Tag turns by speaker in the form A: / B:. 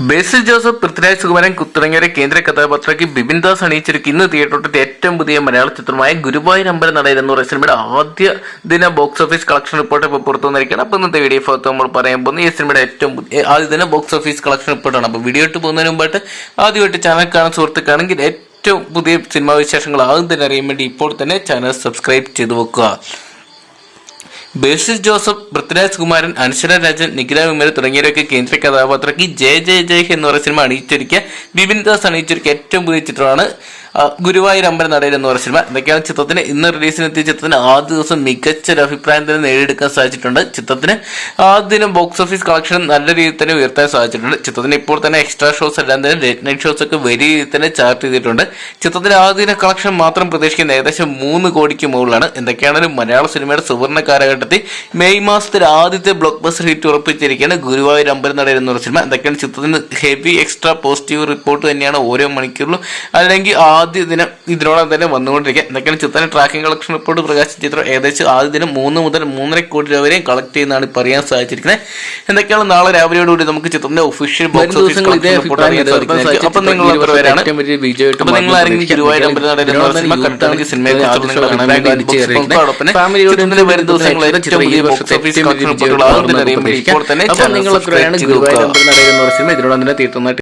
A: ബേസിൽ Joseph Prithviraj Sukumaran തുടങ്ങിയവരെ കേന്ദ്ര കഥാപാത്രമാക്കി ബിബിൻ ദാസ് അണിയിച്ചിരിക്കും ഇന്ന് തിയേറ്ററിൽ ഏറ്റവും പുതിയ മലയാള ചിത്രമായ ഗുരുവായൂർ അമ്പലം നടയിരുന്ന എന്ന് സിനിമയുടെ ആദ്യ ദിന ബോക്സ് ഓഫീസ് കളക്ഷൻ റിപ്പോർട്ട് ഇപ്പോൾ പുറത്തു വന്നിരിക്കുകയാണ്. അപ്പോൾ ഇന്നത്തെ വീഡിയോ ഭാഗത്ത് നമ്മൾ പറയാൻ പോകുന്നത് ഈ സിനിമയുടെ ഏറ്റവും ആദ്യ ദിന ബോക്സ് ഓഫീസ് കളക്ഷൻ റിപ്പോർട്ടാണ് അപ്പോൾ വീഡിയോ ഇട്ട് പോകുന്നതിന് മുമ്പായിട്ട് ആദ്യമായിട്ട് ചാനൽ കാണാൻ സുഹൃത്തുക്കാണെങ്കിൽ ഏറ്റവും പുതിയ സിനിമാ വിശേഷങ്ങൾ ആദ്യം തന്നെ അറിയാൻ വേണ്ടി ഇപ്പോൾ തന്നെ ചാനൽ സബ്സ്ക്രൈബ് ചെയ്തു വെക്കുക. ബേസിസ് ജോസഫ് പൃഥ്വിരാജ് കുമാരൻ അനശ്വര രാജൻ നിഖില വിമൽ തുടങ്ങിയവരൊക്കെ കേന്ദ്ര കഥാപാത്രക്ക് ജയ ജയ ജയ് എന്ന് പറയുന്ന സിനിമ അണിയിച്ചൊരുക്കിയ ബിപിൻ ദാസ് അണിയിച്ചൊരുക്കിയ ഏറ്റവും പുതിയ ചിത്രമാണ്. ഗുരുവായൂർ അമ്പലം നടയിൽ എന്ന് പറഞ്ഞ സിനിമ. ഇതൊക്കെയാണ് ചിത്രത്തിന് ഇന്ന് റിലീസിനെത്തിയ ചിത്രത്തിന് ആദ്യ ദിവസം മികച്ച ഒരു അഭിപ്രായം തന്നെ നേടിയെടുക്കാൻ സാധിച്ചിട്ടുണ്ട്. ചിത്രത്തിന് ആദ്യ ദിനം ബോക്സ് ഓഫീസ് കളക്ഷൻ നല്ല രീതിയിൽ തന്നെ ഉയർത്താൻ സാധിച്ചിട്ടുണ്ട്. ചിത്രത്തിന് ഇപ്പോൾ തന്നെ എക്സ്ട്രാ ഷോസ് എല്ലാം തന്നെ ലേറ്റ് നൈറ്റ് ഷോസ് ഒക്കെ വലിയ രീതിയിൽ തന്നെ ചാർട്ട് ചെയ്തിട്ടുണ്ട്. ചിത്രത്തിന്റെ ആദ്യ ദിന കളക്ഷൻ മാത്രം പ്രതീക്ഷിക്കുന്ന ഏകദേശം മൂന്ന് കോടിക്ക് മുകളിലാണ്. എന്തൊക്കെയാണെങ്കിലും മലയാള സിനിമയുടെ സുവർണ കാലഘട്ടത്തിൽ മെയ് മാസത്തിൽ ആദ്യത്തെ ബ്ലോക്ക് ബസ്റ്റർ ഹിറ്റ് ഉറപ്പിച്ചിരിക്കുകയാണ് ഗുരുവായൂർ അമ്പലം നടയിൽ എന്ന് പറഞ്ഞ സിനിമ. എന്തൊക്കെയാണ് ചിത്രത്തിന് ഹെവി എക്സ്ട്രാ പോസിറ്റീവ് റിപ്പോർട്ട് തന്നെയാണ് ഓരോ മണിക്കൂറിലും. അല്ലെങ്കിൽ ആദ്യ ദിനം ഇതിനോടൊപ്പം തന്നെ വന്നുകൊണ്ടിരിക്കുക. എന്തൊക്കെയാണ് ചിത്രം ട്രാക്കിംഗ് കളക്ഷൻ റിപ്പോർട്ട് പ്രകാശിച്ച ചിത്രം? ഏകദേശം ആദ്യ ദിനം മൂന്ന് മുതൽ മൂന്നര കോടി രൂപ വരെയും കളക്ട് ചെയ്യുന്നതാണ് ഇപ്പോൾ അറിയാൻ സാധിച്ചിരിക്കുന്നത്. എന്തൊക്കെയാണ് നാളെ രാവിലെയോടുകൂടി നമുക്ക് ചിത്രത്തിന്റെ ഒഫീഷ്യൽ ബോക്സ് ഓഫീസ് റിപ്പോർട്ട് അറിയാൻ അപ്പം നിങ്ങൾ അപ്പൊ നിങ്ങൾ ആരെങ്കിലും ഗുരുവായൂർ സിനിമ സിനിമയെ
B: ഫാമിലിയോട്
A: വരും ഏറ്റവും പുതിയ ബോക്സ് ഓഫീസ് കളക്ഷൻ റിപ്പോർട്ടുകൾ ആദ്യം തന്നെ ഇപ്പോൾ തന്നെ
B: സിനിമ ഇതിനോട് തന്നെ തീർത്തുന്നതായിട്ട്